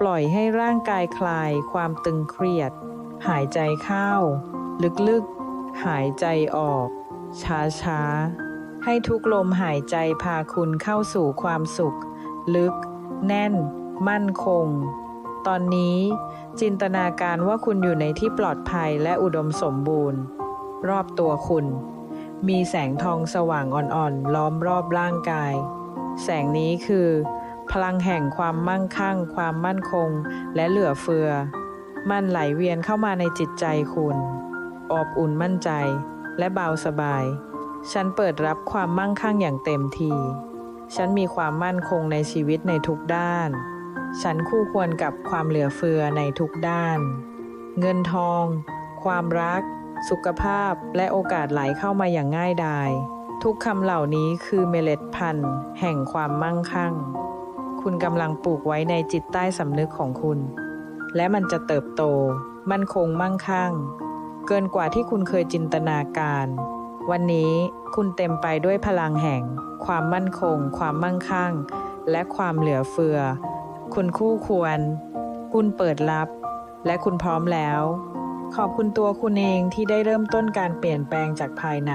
ปล่อยให้ร่างกายคลายความตึงเครียด หายใจเข้า ลึกๆ หายใจออก ช้าๆ ให้ทุกลมหายใจพาคุณเข้าสู่ความสุข ลึก แน่น มั่นคง ตอนนี้จินตนาการว่าคุณอยู่ในที่ปลอดภัยและอุดมสมบูรณ์ รอบตัวคุณ มีแสงทองสว่างอ่อนๆ ล้อมรอบร่างกาย แสงนี้คือ พลังแห่งความมั่งคั่ง ความมั่นคง และเหลือเฟือ มันไหลเวียนเข้ามาในจิตใจคุณ อบอุ่นมั่นใจ และเบาสบาย ฉันเปิดรับความมั่งคั่งอย่างเต็มทีฉันมีความมั่นคงในชีวิตในทุกด้าน ฉันคู่ควรกับความเหลือเฟือในทุกด้าน เงินทอง ความรัก สุขภาพ และโอกาสไหลเข้ามาอย่างง่ายดายทุกคำเหล่านี้คือเมล็ดพันธุ์ แห่งความมั่งคั่ง คุณกำลังปลูกไว้ในจิตใต้สำนึกของคุณ และมันจะเติบโต มั่นคงมั่งคั่ง เกินกว่าที่คุณเคยจินตนาการ วันนี้คุณเต็มไปด้วยพลังแห่ง ความมั่นคง ความมั่งคั่ง และความเหลือเฟือ คุณคู่ควร คุณเปิดรับ และคุณพร้อมแล้ว ขอบคุณตัวคุณเองที่ได้เริ่มต้นการเปลี่ยนแปลงจากภายใน